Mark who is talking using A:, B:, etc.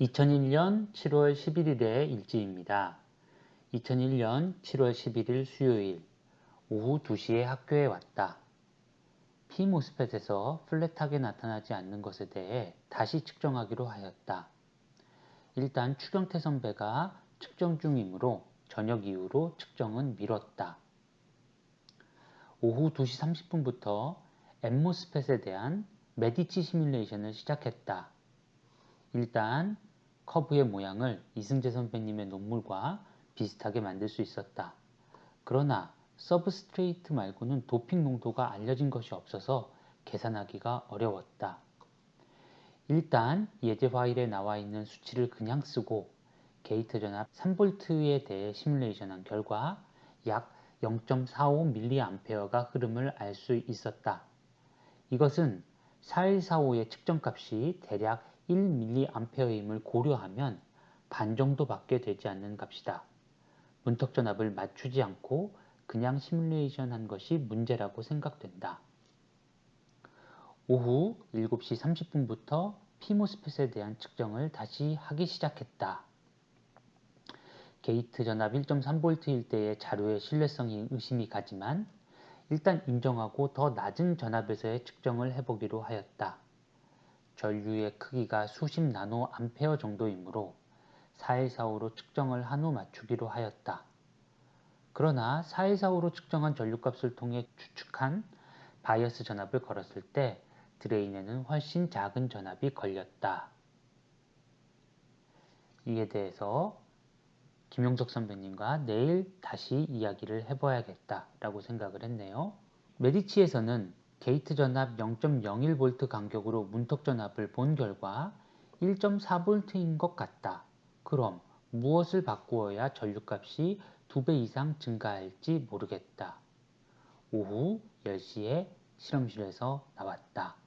A: 2001년 7월 11일의 일지입니다. 2001년 7월 11일 수요일 오후 2시에 학교에 왔다. P 모스펫에서 플랫하게 나타나지 않는 것에 대해 다시 측정하기로 하였다. 일단 추경태 선배가 측정 중이므로 저녁 이후로 측정은 미뤘다. 오후 2시 30분부터 엠모스펫에 대한 메디치 시뮬레이션을 시작했다. 일단 커브의 모양을 이승재 선배님의 논문과 비슷하게 만들 수 있었다. 그러나 서브스트레이트 말고는 도핑 농도가 알려진 것이 없어서 계산하기가 어려웠다. 일단 예제 파일에 나와 있는 수치를 그냥 쓰고 게이트 전압 3V에 대해 시뮬레이션한 결과 약 0.45mA가 흐름을 알 수 있었다. 이것은 4145의 측정값이 대략 1mA임을 고려하면 반 정도밖에 되지 않는 값이다. 문턱 전압을 맞추지 않고 그냥 시뮬레이션 한 것이 문제라고 생각된다. 오후 7시 30분부터 피모스펫에 대한 측정을 다시 하기 시작했다. 게이트 전압 1.3V일 때의 자료의 신뢰성이 의심이 가지만 일단 인정하고 더 낮은 전압에서의 측정을 해보기로 하였다. 전류의 크기가 수십 나노 암페어 정도이므로 4145로 측정을 한 후 맞추기로 하였다. 그러나 4145로 측정한 전류값을 통해 추측한 바이어스 전압을 걸었을 때 드레인에는 훨씬 작은 전압이 걸렸다. 이에 대해서 김용석 선배님과 내일 다시 이야기를 해봐야겠다 라고 생각을 했네요. 메디치에서는 게이트 전압 0.01V 간격으로 문턱 전압을 본 결과 1.4V인 것 같다. 그럼 무엇을 바꾸어야 전류값이 2배 이상 증가할지 모르겠다. 오후 10시에 실험실에서 나왔다.